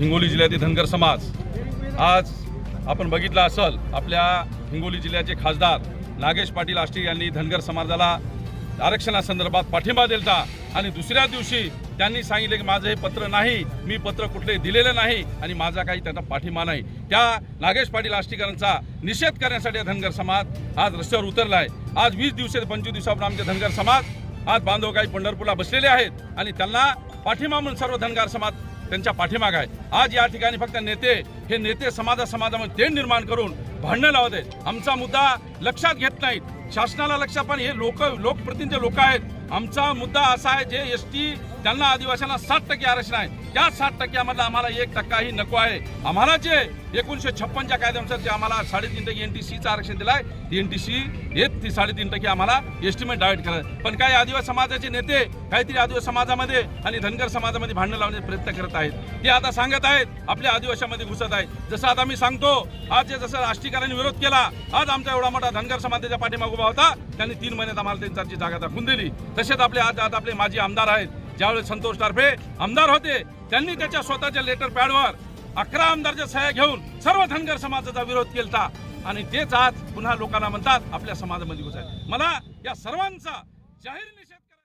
हिंगोली जिल्ह्यातील धनगर समाज. आज आपण बघितलं असल आपल्या हिंगोली जिल्ह्याचे खासदार नागेश पाटील आष्टी यांनी धनगर समाजाला आरक्षणासंदर्भात पाठिंबा दिलता आणि दुसऱ्या दिवशी त्यांनी सांगितले की माझं हे पत्र नाही मी पत्र कुठले दिलेलं नाही आणि माझा काही त्यांना पाठिंबा नाही. त्या नागेश पाटील आष्टीकरांचा निषेध करण्यासाठी धनगर समाज आज रस्त्यावर उतरला आहे आज वीस दिवस पंचवीस दिवसापासून आमचे धनगर समाज आज बांधव काही पंढरपूरला बसलेले आहेत आणि त्यांना पाठिंबा म्हणून सर्व धनगर समाज त्यांच्या पाठीमाग आहे. आज या ठिकाणी फक्त नेते हे नेते समाजा समाजामध्ये तेढ निर्माण करून भांडणं लावत आहेत. आमचा मुद्दा लक्षात घेत नाहीत. शासनाला लक्षात पण हे लोक लोकप्रतिनिधी लोक आहेत आमचा मुद्दा असा आहे जे एस टी त्यांना आदिवासींना साठ टक्के आरक्षण आहे त्या साठ टक्क्यामधला आम्हाला एक टक्काही नको आहे. आम्हाला जे एकोणीशे छप्पनच्या कायद्यानुसार जे आम्हाला साडेतीन टक्के एन टी सीचं आरक्षण दिलं आहे एन टी सी एक ती साडेतीन टक्के आम्हाला एस्टिमेट डायट करत पण काही आदिवासी समाजाचे नेते काहीतरी आदिवासी समाजामध्ये आणि धनगर समाजामध्ये भांडणं लावण्याचा प्रयत्न करत आहेत. ते आता सांगत आहेत आपल्या आदिवासीमध्ये घुसत आहेत. जसं आता मी सांगतो आज जे जसं राष्ट्रीयकारांनी विरोध केला आज आमचा एवढा मोठा धनगर समाजाच्या पाठीमाग उभा होता त्यांनी तीन महिन्यात आम्हाला त्यांची जागा दाखवून दिली. तसेच आपले आज आज आपले माजी आमदार आहेत ज्यावेळेस संतोष टारफे आमदार होते त्यांनी त्याच्या स्वतःच्या लेटर पॅडवर अकरा आमदारच्या सह्या घेऊन सर्व धनगर समाजाचा विरोध केला आणि तेच आज पुन्हा लोकांना म्हणतात आपल्या समाजामध्ये घुसाय मला या सर्वांचा जाहीर निषेध